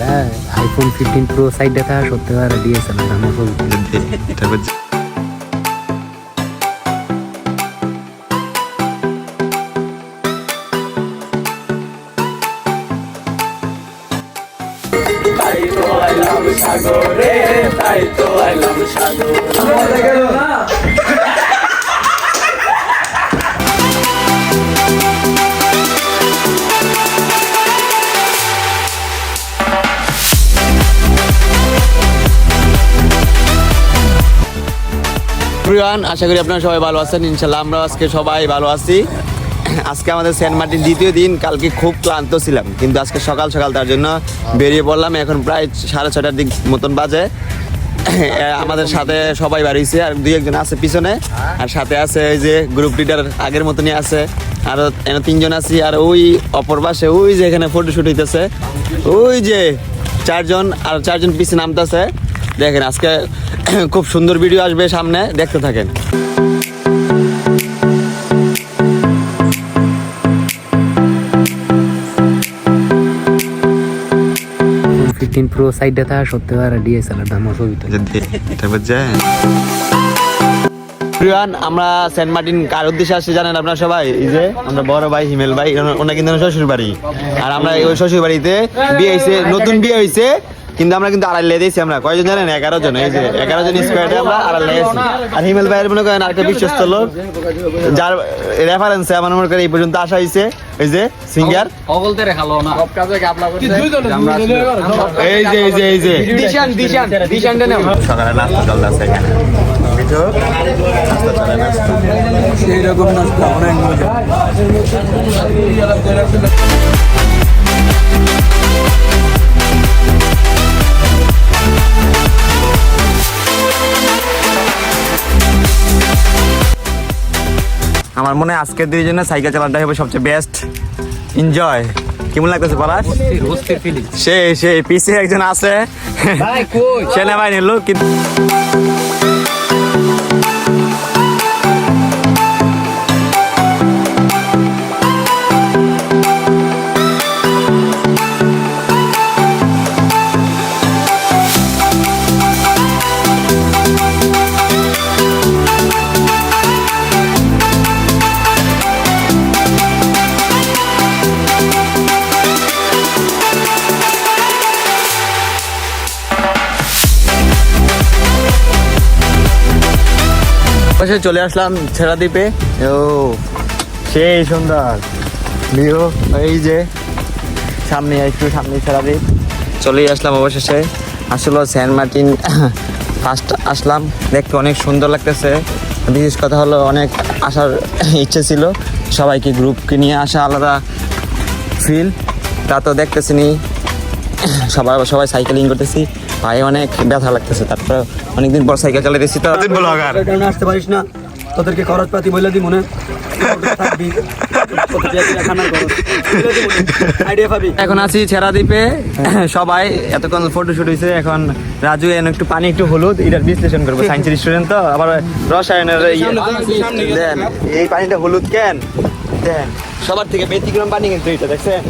হ্যাঁ iPhone fifteen pro সাইডে থাকা সত্যি আর ডিএসএলআর আমার ছবি এটা হচ্ছে প্রিয়ান আশা করি আপনারা সবাই ভালো আছেন ইনশাল্লাহ আমরা আজকে সবাই ভালো আছি। আজকে আমাদের সেন্ট মার্টিন দ্বিতীয় দিন, কালকে খুব ক্লান্ত ছিলাম, কিন্তু আজকে সকাল সকাল তার জন্য বেরিয়ে পড়লাম। এখন প্রায় সাড়ে ছটার দিক মতন বাজে। আমাদের সাথে সবাই বাড়িয়েছে আর দুই একজন আছে পিছনে, আর সাথে আছে ওই যে গ্রুপ লিডার আগের মতনই আছে, আর এখানে তিনজন আছি, আর ওই অপর পাশে, ওই যে এখানে ফটোশুট হইতেছে, ওই যে চারজন, আর চারজন পিছে নামতেছে। দেখেন আজকে খুব সুন্দর ভিডিও আসবে সামনে দেখতে থাকেন। ফিফটিন প্রো থাকা সত্যি আর ডিএসএলআর তারপর যায়। প্রিয়ান আমরা সেন্ট মার্টিন কার উদ্দেশ্যে আসছি জানেন আপনারা সবাই? এই যে আমরা বড় ভাই হিমেল ভাই ওনা- ওনার কিন্তু শ্বশুর বাড়ি আর আমরা ওই শ্বশুর বাড়িতে বিয়ে হয়েছে নতুন বিয়ে হয়েছে। কিন্তু আমরা কিন্তু আড়াই দিয়েছি আমরা। কয়জন জানেন? এগারো জন এই যে এগারো জন স্কোয়ারে আমরা আড়াই লেগেছি আর হিমেল ভাইয়ের মনে করেন আরেকটা বিশ্বস্ত লোক যার রেফারেন্সে আমার মনে করেন এই পর্যন্ত আসা হয়েছে এই যে সিঙ্গার এই যে এই যে এই যে। সকালে নাস্তা চলতেছে এখানে। বুঝছ? নাস্তা চলে নাস্তা। আমার মনে হয় আজকের দিনের জন্য সাইকেল চালানোটা হবে সবচেয়ে বেস্ট এনজয় কেমন লাগতেছে পলাশ সে সে পিছে একজন আছে। ছেলে সেনাবাহিনীর লোক কিন্তু পাশে চলে আসলাম ছেড়া দ্বীপে ও, সেই সুন্দর। ভিউ এই যে, সামনে, একটু সামনে ছেড়া দ্বীপ চলেই আসলাম অবশেষে। আসলে সেন্ট মার্টিন ফার্স্ট আসলাম। দেখতে অনেক সুন্দর লাগতেছে। বিশেষ কথা হলো, অনেক আসার ইচ্ছে ছিল। সবাইকে গ্রুপকে নিয়ে আসা আলাদা ফিল তা তো দেখতেছি নি সবাই সবাই সাইকেলিং করতেছি। পায়ে অনেক ব্যথা লাগতেছে তারপরে অনেকদিন পর সাইকেল চালাতেছি তো। ব্লগার কারণে আসতে পারিস না। তোদেরকে খরচ পাতি বলে দি মনে এখন আছি ছেড়া দ্বীপে সবাই এতক্ষণ ফটো শুট হয়েছে এখন রাজু এন একটু পানি একটু হলুদ এটার বিশ্লেষণ করব। সায়েন্সের স্টুডেন্ট তো আবার রসায়নের ইয়ে- দেন এই পানিটা হলুদ কেন? দেন সবার থেকে ব্যতিক্রম পানি কিন্তু এটা দেখছেন?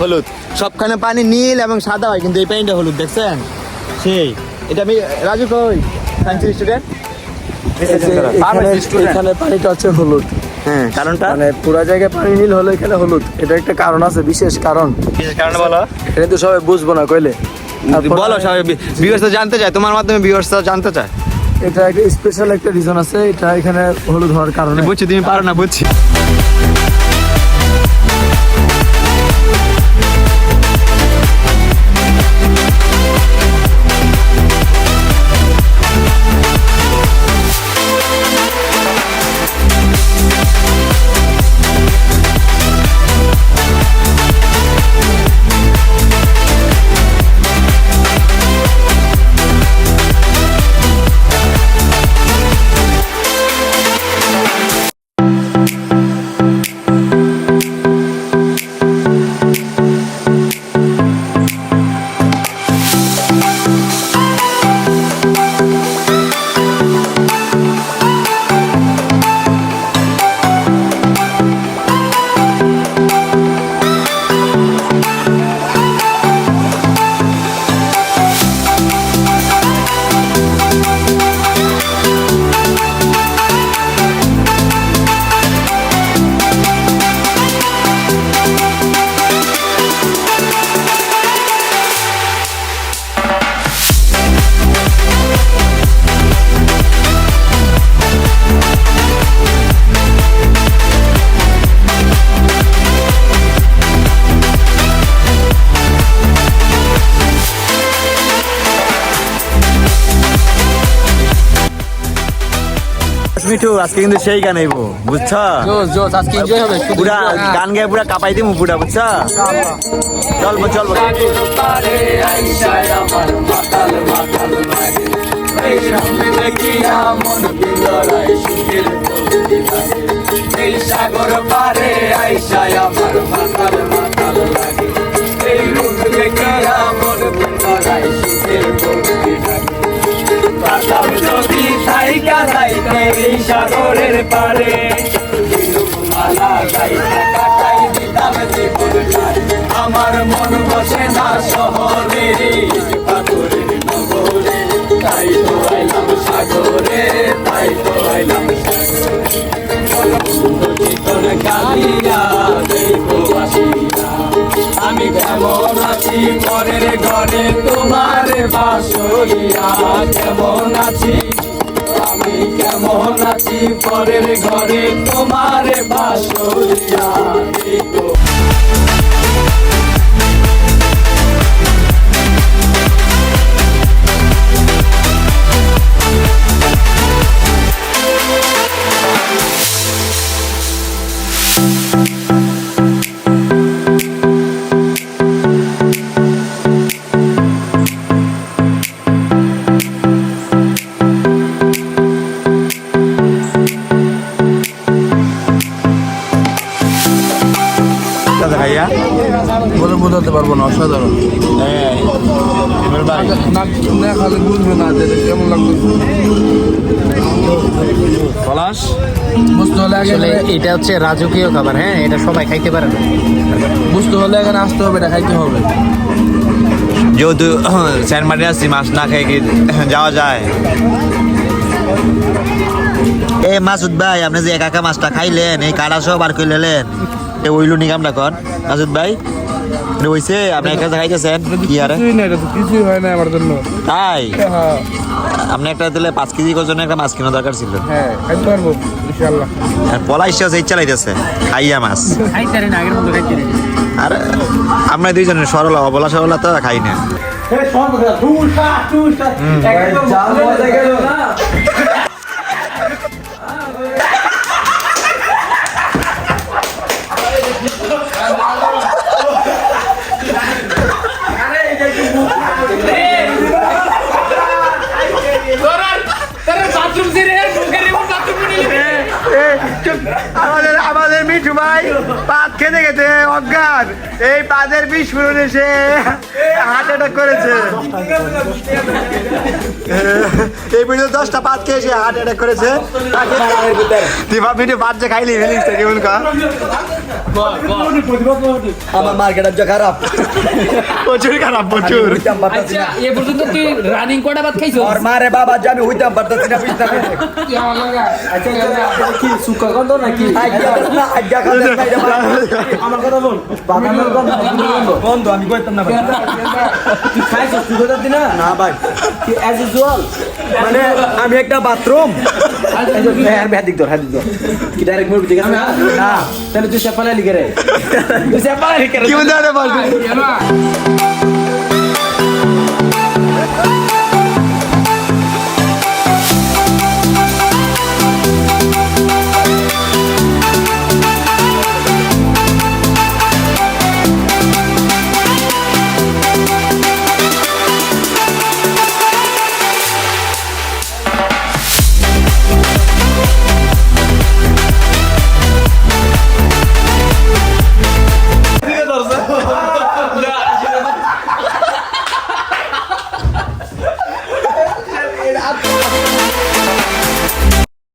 হলুদ। সবখানে পানি নীল এবং সাদা হয় কিন্তু এই পানিটা হলুদ দেখছেন? সেই। এটা আমি রাজু কই? সায়েন্সের স্টুডেন্ট এখানে পানিটা হচ্ছে হলুদ। হ্যাঁ কারণটা? মানে পুরা জায়গায় পানি নীল হলো এখানে হলুদ। এটা একটা কারণ আছে বিশেষ কারণ। বিশেষ কারণে বলো। এটা তো সবাই বুঝব না কইলে। বলো সবাই ভিউয়ার্স জানতে চায় তোমার মাধ্যমে ভিউয়ার্স জানতে চায়। এটা একটা স্পেশাল একটা রিজন আছে এটা এখানে হলুদ হওয়ার কারণে। বুঝছি তুমি পারো না বুঝছি। মিঠু আজকে কিন্তু সেই গান আইবো বুঝছ? জোস জোস আজকে এনজয় হবে শুধু পুরা গান গায়ে পুরা কাপাই দিমু পুরা বুঝছ? চলবো চলবো। এই সাগর পারে আইসায় আমার মাতাল যাইতে এই সাগরের পারে মালা গাইতে কাটাই দিতাম আমার মন বসে না শহরে। পাথরের নগরে তাই আমি কেমন আছি পরের ঘরে তোমার বাসরিয়া? কেমন আছি? আমি কেমন আছি পরের ঘরে তোমার বাসরিয়া। বলে বোঝাতে পারব না অসাধারণ। না খালি বুঝবে না যে কেমন লাগবে পলাশ? বুঝতে হলে আসলে এটা হচ্ছে রাজকীয় খাবার হ্যাঁ এটা সবাই খাইতে পারে না। বুঝতে হলে এখানে আসতে হবে এটা খাইতে হবে। যেহেতু স্যান্ড মার্টিন আসছি মাছ না খেয়ে কি যাওয়া যায়? এ মাসুদ ভাই আপনি যে একা একা মাছটা খাইলেন এই কাটা সব বার করে নিলেন এ ওইলু নিকামটা কর। মাসুদ ভাই এটা হইছে আপনি একা একা খাইতেছেন কি আরে কিছুই হয় না আমার জন্য তাই? আপনি একটা দিলে পাঁচ কেজি ওজনের একটা মাছ কেনা দরকার ছিল হ্যাঁ খাইতে পারব আর পলা ইচ্ছে আছে ইচ্ছা লাইতেছে খাইয়া মাছ। খাইতে আগের মতো খাইতে আর আমরা দুইজনের সরল অবলা সরলা তো খাই না। আমাদের আমাদের মিঠু ভাই পাত খেতে খেতে অজ্ঞান। এই পাদের বিস্ফোরণ এসে। হার্ট অ্যাটাক করেছে। এই পর্যন্ত দশটা পাত খেয়ে সে হার্ট অ্যাটাক করেছে। তুই ভাব মিঠু পাত যে খাইলি ফিলিংসটা কেমন কা আমার মার্কেটের যা খারাপ। প্রচুর খারাপ প্রচুর। আচ্ছা এ পর্যন্ত তুই রানিং কটা বাদ খাইছো আর মারে বাবা যে আমি হইতাম পারতাছি না বুঝতে পারছি কি সুকা গন্ধ নাকি? আমার কথা বল আমি কইতাম না ভাই তুই খাইছো তুই কথা দিনা? না ভাই। অ্যাজ ইউজুয়াল মানে আমি একটা বাথরুম। হ্যাঁ আর দিক ধর হাত দিক কি ডাইরেক্ট মুরগি না তাহলে তুই সেপালে লিখে রে। তুই সেপালে লিখে রে। কি বলতে পারবি